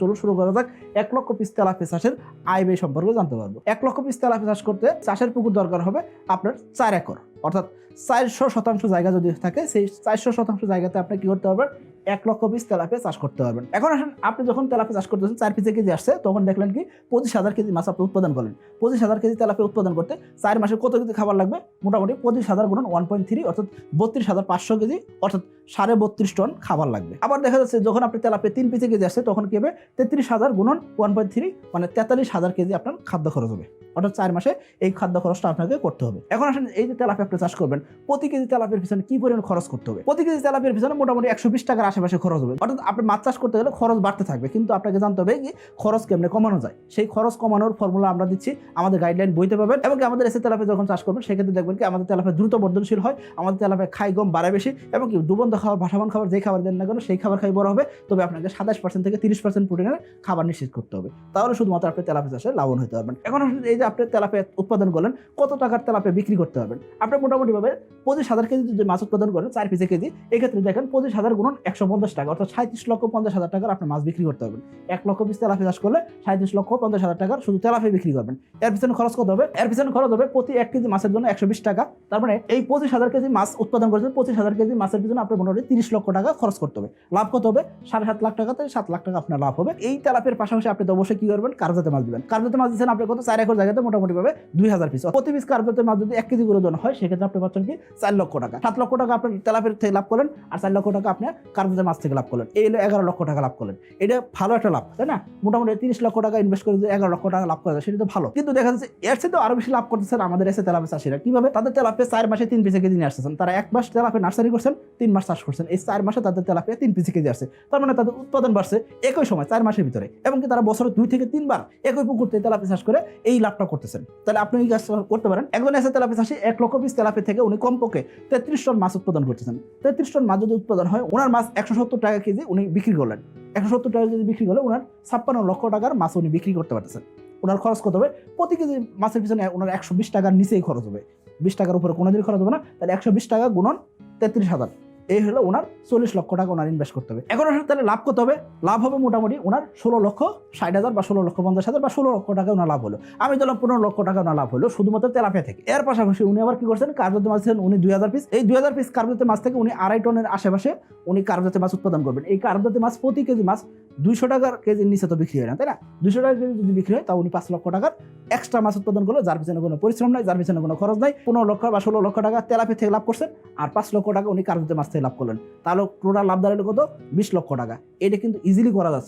চলুন শুরু করা যাক। এক লক্ষ পিস তেলাপিয়া চাষের আয় ব্যয় সম্পর্কে জানতে পারব। এক লক্ষ পিস তেলাপিয়া চাষ করতে চাষের পুকুর দরকার হবে আপনার চার একর। অর্থাৎ চারশো শতাংশ জায়গা যদি থাকে, সেই চারশো শতাংশ জায়গাতে আপনি কি করতে পারবেন? এক লক্ষ পিস তেলাপিয়া চাষ করতে পারবেন। এখন আসেন, আপনি যখন তেলাপিয়া চাষ করতেছেন চার পিসে কেজি আসছে, তখন দেখলেন কি পঁচিশ হাজার কেজি মাছ আপনি উৎপাদন করলেন। পঁচিশ হাজার কেজি তেলাপিয়া উৎপাদন করতে চার মাসে কত কেজি খাবার লাগবে? মোটামুটি পঁচিশ হাজার গুণন ওয়ান পয়েন্ট থ্রি অর্থাৎ বত্রিশ হাজার পাঁচশো কেজি, অর্থাৎ সাড়ে বত্রিশ টন খাবার লাগবে। আবার দেখা যাচ্ছে, যখন আপনি তেলাপিয়া তিন পিসে কেজি আসছে, তখন কি হবে? তেত্রিশ হাজার গুণন ওয়ান পয়েন্ট থ্রি মানে তেতাল্লিশ হাজার কেজি আপনার খাদ্য খরচ হবে। অর্থাৎ চার মাসে এই খাদ্য খরচটা আপনাকে করতে হবে। এখন আসেন এই যে তেলাপিয়া আপনি চাষ করবেন, প্রতি কেজি তেলাপিয়ার পিছনে কি পরিমাণ খরচ করতে হবে? প্রতি কেজি তেলাপিয়ার পিছনে মোটামুটি একশো বিশ টাকার আশেপাশে খরচ হবে। অর্থাৎ আপনি মাছ চাষ করতে গেলে খরচ বাড়তে থাকবে, কিন্তু আপনাকে জানতে হবে কি খরচ কেমনে কমানো যায়? সেই খরচ কমানোর ফর্মুলা আমরা দিচ্ছি, আমাদের গাইডলাইন বইতে পাবেন এবং আমাদের এসে তেলাপিয়া যখন চাষ করবেন, সেক্ষেত্রে দেখবেন কি আমাদের তেলাপিয়া দ্রুত বর্ধনশীল হয়, আমাদের তেলাপিয়া খাই গম বাড়ে বেশি এবং কি দুবন্ধ খাবার ভাসাবান খাবার যে খাবার দেন না কেন, সেই খাবার খাই বড় হবে। তবে আপনাকে সাতাশ পার্সেন্ট থেকে তিরিশ পার্সেন্ট প্রোটিনের খাবার নিশ্চিত করতে হবে। তাহলে শুধুমাত্র আপনি তেলাপিয়া চাষে লাভবান হতে পারবেন। এখন এই যে আপনি তেলাপিয়া উৎপাদন করলেন, কত টাকার তেলাপিয়া বিক্রি করতে পারবেন? আপনি মোটামুটিভাবে পঁচিশ হাজার কেজি যদি মাছ উৎপাদন করেন, চার পিসে কেজি, এক্ষেত্রে দেখেন পঁচিশ হাজার গুণন একশো পঞ্চাশ টাকা, অর্থাৎ সাঁত্রিশ লক্ষ পঞ্চাশ হাজার টাকার আপনি মাছ বিক্রি করতে পারবেন। এক লক্ষ পিস তেলাপিয়া চাষ করলে সাঁত্রিশ লক্ষ পঞ্চাশ হাজার টাকার শুধু তেলাপিয়া বিক্রি করবেন। এর পিছনে খরচ কত হবে? এর পিছনে খরচ হবে প্রতি এক কেজি মাছের জন্য একশো বিশ টাকা। তার মানে এই পঁচিশ হাজার কেজি মাছ উৎপাদন করেছেন, পঁচিশ হাজার কেজি মাছের পিছনে আপনার মোটামুটি তিরিশ লক্ষ টাকা খরচ করতে হবে। লাভ কত হবে? সাড়ে সাত লাখ টাকা থেকে সাত লাখ টাকা আপনার লাভ হবে। এই তেলাপের পাশাপাশি আপনি তো অবশ্যই কি করবেন? কার্জাতে মাছ দিবেন। কার্জাতে মাছ দিচ্ছেন আপনি কত? চার একর জায়গাতে মোটামুটি ভাবে দুই হাজার পিস প্রতি পিস কার্জাতে মাছ যদি এক কেজি করে দেওয়া হয়, সেক্ষেত্রে আপনি পাচ্ছেন কি চার লক্ষ টাকা। সাত লক্ষ টাকা আপনার তেলাপের থেকে লাভ করলেন আর চার লক্ষ টাকা আপনি কার্জাতে মাছ থেকে লাভ করলেন। এই হলো এগারো লক্ষ টাকা লাভ করলেন। এটা ভালো একটা লাভ, তাই না? মোটামুটি তিরিশ লক্ষ টাকা ইনভেস্ট করে যদি এগারো লক্ষ টাকা লাভ করা যায়, সেটা তো ভালো। কিন্তু দেখা যাচ্ছে এর সাথে আরও বেশি লাভ করতেছেন আমাদের এসে তেলাপে চাষিরা। কীভাবে? তাদের তেলাপে চার মাসে তিন পিসে কেজি নিয়ে আসতেছেন। তারা এক মাস তেলাপে নার্সারি করছেন, তিন মাস চাষ করছেন। এই চার মাসে তাদের তেলাপে তিন পিসে কেজি আসছে। তার মানে তাদের উৎপাদন বাড়ছে একই সময়, চার মাসের ভিতরে। এবং কি তারা বছরে দুই থেকে তিনবার একই পুকুরতে তেলাপি চাষ করে এই লাভটা করতেছেন। তাহলে আপনি এই কাজ করতে পারেন। একজন এসে তেলাপি চাষি এক লক্ষ পিস তেলাপি থেকে উনি কমপক্ষে তেত্রিশ টন মাছ উৎপাদন করতেছেন। তেত্রিশ টন মাছ যদি উৎপাদন হয়, ওনার মাছ একশো সত্তর টাকা কেজি উনি বিক্রি করলেন। একশো সত্তর টাকা কেজি বিক্রি করলে ওনার ছাপ্পান্ন লক্ষ টাকার মাছ উনি বিক্রি করতে পারতেছেন। ওনার খরচ কত হবে? প্রতি কেজি মাছের পিছনে ওনার একশো বিশ টাকার নিচেই খরচ হবে। বিশ টাকার উপরে কোনো দিন খরচ হবে না। তাহলে একশো বিশ টাকা গুণন তেত্রিশ হাজার। এই হলো ওনার চল্লিশ লক্ষ টাকা ওনার ইনভেস্ট করতে হবে। এখন আসলে তাহলে লাভ করতে হবে। লাভ হবে মোটামুটি ওনার ষোলো লক্ষ, ষাট হাজার বা ষোলো লক্ষ, পঞ্চাশ হাজার বা ষোলো লক্ষ টাকা ওনার লাভ হলো। আমি দিলাম পনেরো লক্ষ টাকা ওনার লাভ হলো, শুধুমাত্র তেলাপিয়া থেকে। এর পাশাপাশি উনি আবার কি করছেন? কার্যতে মাছ উনি দুই হাজার পিস এই দুই হাজার পিস কার্যতে মাছ থেকে উনি আড়াই টনের আশেপাশে উনি কার্যতে মাছ উৎপাদন করবেন। এই কার্যতে মাছ প্রতি কেজি মাছ দুইশো টাকার কেজির নিচে তো বিক্রি হয় না, তাই না? দুইশো টাকা কেজি যদি বিক্রি হয় তা উনি পাঁচ লক্ষ টাকার এক্সট্রা মাছ উৎপাদন করল যার পিছনে কোনো পরিশ্রম নাই, যার পিছনে কোনো খরচ নাই। পনেরো লক্ষ বা ষোলো লক্ষ টাকা তেলাপি থেকে লাভ করছেন আর পাঁচ লক্ষ টাকা উনি কার্যতে মাছ থেকে লাভ করলেন। তাহলে টোটাল লাভ দাঁড়াল কত? বিশ লক্ষ টাকা। এটা কিন্তু ইজিলি করা যাচ্ছে।